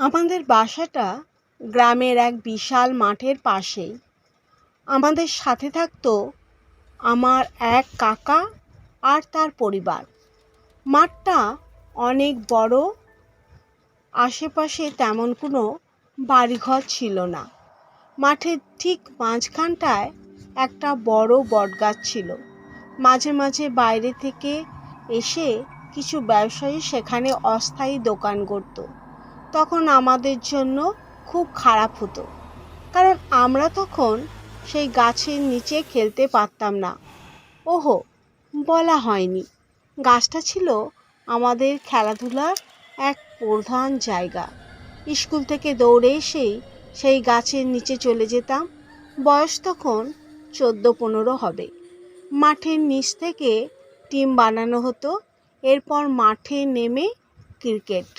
আমাদের বাসাটা গ্রামের এক বিশাল মাঠের পাশেই। আমাদের সাথে থাকতো আমার এক কাকা আর তার পরিবার। মাঠটা অনেক বড়, আশেপাশে তেমন কোনো বাড়িঘর ছিল না। মাঠের ঠিক মাঝখানটায় একটা বড় বটগাছ ছিল। মাঝে মাঝে বাইরে থেকে এসে কিছু ব্যবসায়ী সেখানে অস্থায়ী দোকান করতো তখন আমাদের জন্য খুব খারাপ হতো। কারণ আমরা তখন সেই গাছের নিচে খেলতে পারতাম না। ওহো, বলা হয়নি। গাছটা ছিল আমাদের খেলাধুলার এক প্রধান জায়গা। স্কুল থেকে দৌড়ে এসেই সেই গাছের নিচে চলে যেতাম। বয়স তখন চোদ্দ পনেরো হবে। মাঠের নিচ থেকে টিম বানানো হতো। এরপর মাঠে নেমে ক্রিকেট।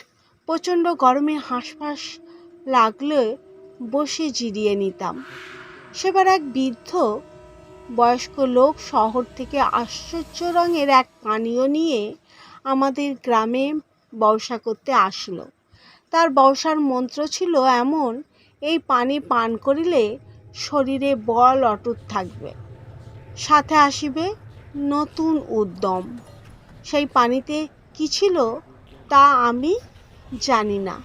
প্রচণ্ড গরমে হাঁসফাঁস লাগলে বসে জিরিয়ে নিতাম। সেবার এক বৃদ্ধ বয়স্ক লোক শহর থেকে আশ্চর্য রঙের এক পানীয় নিয়ে আমাদের গ্রামে ব্যবসা করতে আসলো। তার ব্যবসার মন্ত্র ছিল এমন, এই পানি পান করিলে শরীরে বল অটুট থাকবে। সাথে আসিবে নতুন উদ্যম। সেই পানিতে কি ছিল তা আমি জানি না।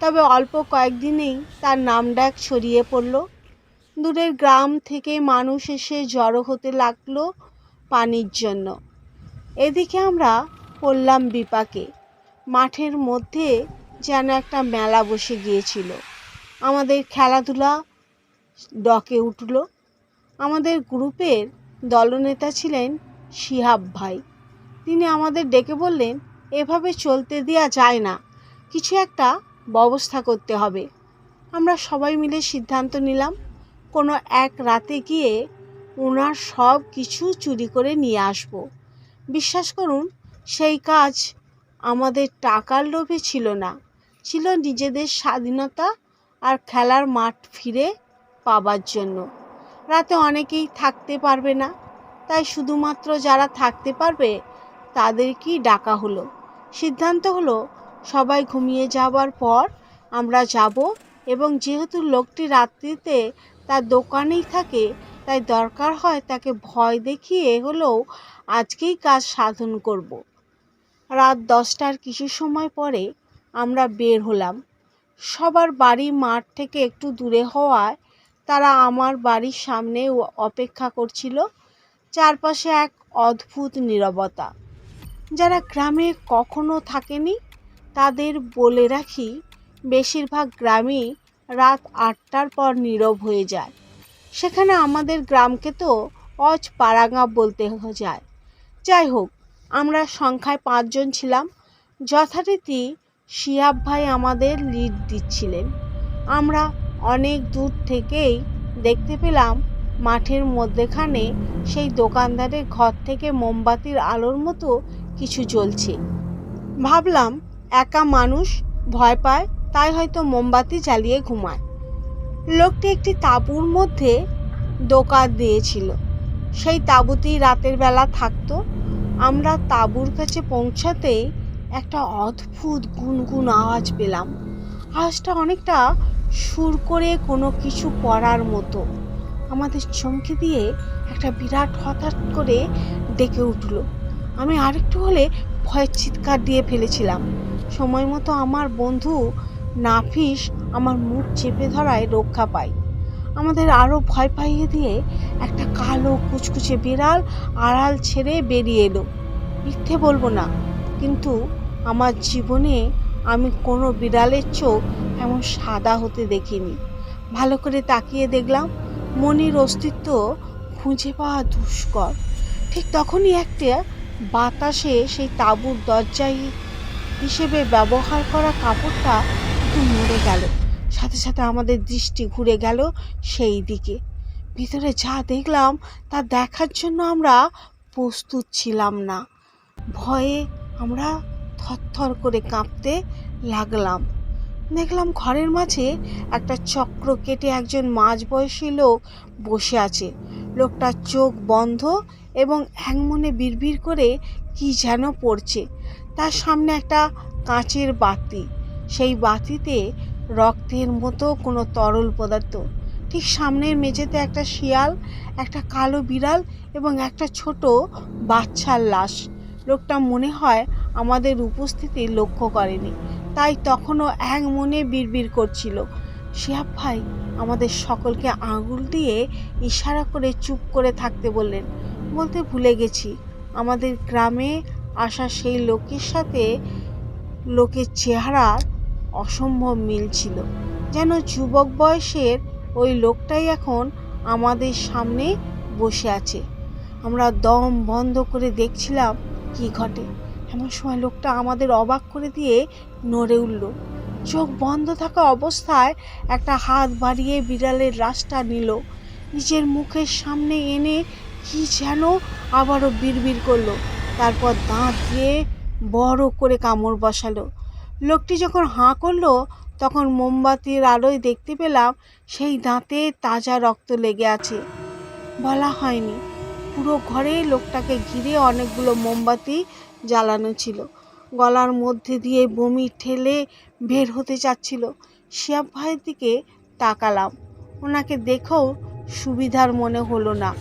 তবে অল্প কয়েকদিনেই তার নাম ডাক ছড়িয়ে পড়ল। দূরের গ্রাম থেকে মানুষ এসে জড়ো হতে লাগল পানির জন্য। এদিকে আমরা পড়লাম বিপাকে। মাঠের মধ্যে যেন একটা মেলা বসে গিয়েছিল। আমাদের খেলাধুলা ডকে উঠল। আমাদের গ্রুপের দলনেতা ছিলেন শিহাব ভাই। তিনি আমাদের ডেকে বললেন, এভাবে চলতে দেওয়া যায় না। কিছু একটা ব্যবস্থা করতে হবে। আমরা সবাই মিলে সিদ্ধান্ত নিলাম, কোনো এক রাতে গিয়ে ওনার সব কিছু চুরি করে নিয়ে আসব। বিশ্বাস করুন, সেই কাজ আমাদের টাকার লোভে ছিল না। ছিল নিজেদের স্বাধীনতা আর খেলার মাঠ ফিরে পাবার জন্য। রাতে অনেকেই থাকতে পারবে না, তাই শুধুমাত্র যারা থাকতে পারবে তাদেরকেই ডাকা হলো। সিদ্ধান্ত হলো সবাই ঘুমিয়ে যাওয়ার পর আমরা যাব এবং যেহেতু লোকটি রাত্রিতে তার দোকানেই থাকে, তাই দরকার হয় তাকে ভয় দেখিয়ে হলেও আজকেই কাজ সাধন করব। রাত দশটার কিছু সময় পরে আমরা বের হলাম। সবার বাড়ি মাঠ থেকে একটু দূরে হওয়ায় তারা আমার বাড়ির সামনে অপেক্ষা করছিল। চারপাশে এক অদ্ভুত নীরবতা। যারা গ্রামে কখনো থাকেনি তাদের বলে রাখি, বেশিরভাগ গ্রামই রাত আটটার পর নীরব হয়ে যায়। সেখানে আমাদের গ্রামকে তো অজ পাড়াগাঁ বলতে যায়। যাই হোক, আমরা সংখ্যায় পাঁচজন ছিলাম। যথারীতি শিয়াব ভাই আমাদের লিড দিচ্ছিলেন। আমরা অনেক দূর থেকেই দেখতে পেলাম, মাঠের মধ্যেখানে সেই দোকানদারের ঘর থেকে মোমবাতির আলোর মতো কিছু জ্বলছে। ভাবলাম একা মানুষ ভয় পায়, তাই হয়তো মোমবাতি জ্বালিয়ে ঘুমায়। লোকটি একটি তাঁবুর মধ্যে দোকান দিয়েছিল। সেই তাঁবুতেই রাতের বেলা থাকতো। আমরা তাঁবুর কাছে পৌঁছাতেই একটা অদ্ভুত গুনগুন আওয়াজ পেলাম। আওয়াজটা অনেকটা সুর করে কোনো কিছু পড়ার মতো। আমাদের চমকে দিয়ে একটা বিরাট হঠাৎ করে ডেকে উঠল। আমি আরেকটু হলে ভয়ের চিৎকার দিয়ে ফেলেছিলাম। সময় মতো আমার বন্ধু নাফিস আমার মুখ চেপে ধরায় রক্ষা পাই আমাদের আরও ভয় পাইয়ে দিয়ে একটা কালো কুচকুচে বিড়াল আড়াল ছেড়ে বেরিয়ে এলো। মিথ্যে বলব না, কিন্তু আমার জীবনে আমি কোনো বিড়ালের চোখ এমন সাদা হতে দেখিনি। ভালো করে তাকিয়ে দেখলাম মনির অস্তিত্ব খুঁজে পাওয়া দুষ্কর। ঠিক তখনই একটা বাতাসে সেই তাঁবুর দরজায় হিসেবে ব্যবহার করা কাপড়টা একটু নড়ে গেল। সাথে সাথে আমাদের দৃষ্টি ঘুরে গেল সেই দিকে। ভিতরে যা দেখলাম, তা দেখার জন্য আমরা প্রস্তুত ছিলাম না। ভয়ে আমরা থরথর করে কাঁপতে লাগলাম। দেখলাম ঘরের মাঝে একটা চক্র কেটে একজন মাঝবয়সী লোক বসে আছে। লোকটার চোখ বন্ধ এবং এক মনে বিড়বিড় করে কি যেন পড়ছে। তার সামনে একটা কাঁচের বাতি। সেই বাতিতে রক্তের মতো কোনো তরল পদার্থ। ঠিক সামনের মেঝেতে একটা শিয়াল, একটা কালো বিড়াল এবং একটা ছোট বাচ্চার লাশ। লোকটা মনে হয় আমাদের উপস্থিতি লক্ষ্য করেনি। তাই তখনও এক মনে বিড়বিড় করছিল। শিয়াব ভাই আমাদের সকলকে আঙুল দিয়ে ইশারা করে চুপ করে থাকতে বললেন, বলতে ভুলে গেছি, আমাদের গ্রামে আসা সেই লোকের সাথে লোকের চেহারা অসম্ভব মিল ছিল। যেন যুবক বয়সের ওই লোকটাই এখন আমাদের সামনে বসে আছে। আমরা দম বন্ধ করে দেখছিলাম কি ঘটে। এমন সময় লোকটা আমাদের অবাক করে দিয়ে নড়ে উঠল। চোখ বন্ধ থাকা অবস্থায় একটা হাত বাড়িয়ে বিড়ালের রাশটা নিল। নিজের মুখের সামনে এনে কি যেন আবারও বিড়বিড় করল। তারপর দাঁত দিয়ে বড় করে কামড় বসালো। লোকটি যখন হাঁ করল, তখন মোমবাতির আলোয় দেখতে পেলাম সেই দাঁতে তাজা রক্ত লেগে আছে। বলা হয়নি। পুরো ঘরে লোকটাকে ঘিরে অনেকগুলো মোমবাতি জ্বালানো ছিল। গলার মধ্যে দিয়ে বমি ঠেলে বের হতে চাচ্ছিল। শিয়াব ভাইয়ের দিকে তাকালাম। ওনাকে দেখেও সুবিধার মনে হলো না।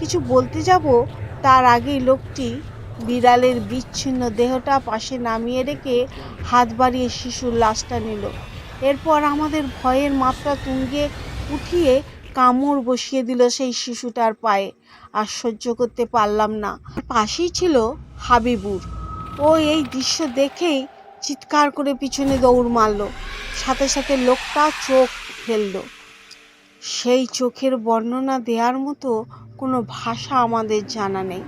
কিছু বলতে যাব? তার আগেই লোকটি বিড়ালের বিচ্ছিন্ন দেহটা পাশে নামিয়ে রেখে হাত বাড়িয়ে শিশুর লাশটা নিল। এরপর আমাদের ভয়ের মাত্রা তুঙ্গে উঠিয়ে কামড় বসিয়ে দিল সেই শিশুটার পায়ে। আর সহ্য করতে পারলাম না। পাশেই ছিল হাবিবুর। ও এই দৃশ্য দেখেই চিৎকার করে পিছনে দৌড় মারল। সাথে সাথে লোকটা চোখ ফেলল। সেই চোখের বর্ণনা দেওয়ার মতো কোনো ভাষা আমাদের জানা নেই।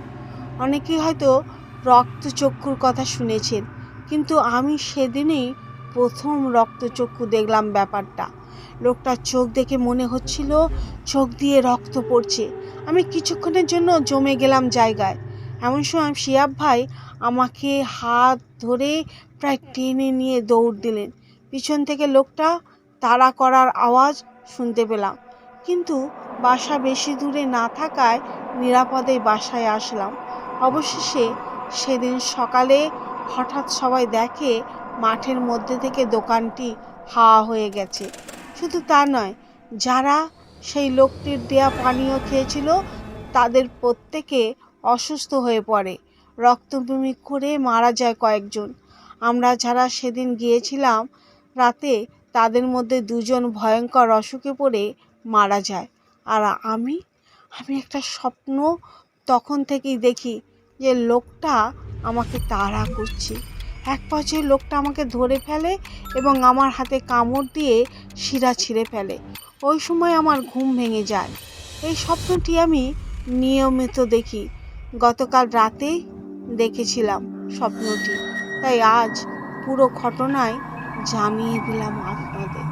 অনেকেই হয়তো রক্তচক্ষুর কথা শুনেছেন, কিন্তু আমি সেদিনেই প্রথম রক্তচক্ষু দেখলাম ব্যাপারটা। লোকটার চোখ দেখে মনে হচ্ছিল, চোখ দিয়ে রক্ত পড়ছে। আমি কিছুক্ষণের জন্য জমে গেলাম জায়গায়। এমন সময় শিয়াব ভাই আমাকে হাত ধরে প্রায় টেনে নিয়ে দৌড় দিলেন। পিছন থেকে লোকটা তাড়া করার আওয়াজ শুনতে পেলাম। কিন্তু বাসা বেশি দূরে না থাকায় নিরাপদে বাসায় আসলাম। অবশেষে সেদিন সকালে হঠাৎ সবাই দেখে মাঠের মধ্যে থেকে দোকানটি হাওয়া হয়ে গেছে। শুধু তা নয়, যারা সেই লোকটির দেয়া পানীয় খেয়েছিল, তাদের প্রত্যেকে অসুস্থ হয়ে পড়ে। রক্তবমি করে মারা যায় কয়েকজন। আমরা যারা সেদিন গিয়েছিলাম, রাতে তাদের মধ্যে দুজন ভয়ঙ্কর অসুখে পড়ে মারা যায়। আর আমি আমি একটা স্বপ্ন তখন থেকেই দেখি যে লোকটা আমাকে তাড়া করছে। এক পর্যায়ে লোকটা আমাকে ধরে ফেলে এবং আমার হাতে কামড় দিয়ে শিরা ছিঁড়ে ফেলে। ওই সময় আমার ঘুম ভেঙে যায়। এই স্বপ্নটি আমি নিয়মিত দেখি। গতকাল রাতে দেখেছিলাম স্বপ্নটি। তাই আজ পুরো ঘটনায় জানিয়ে দিলাম আপনাদের।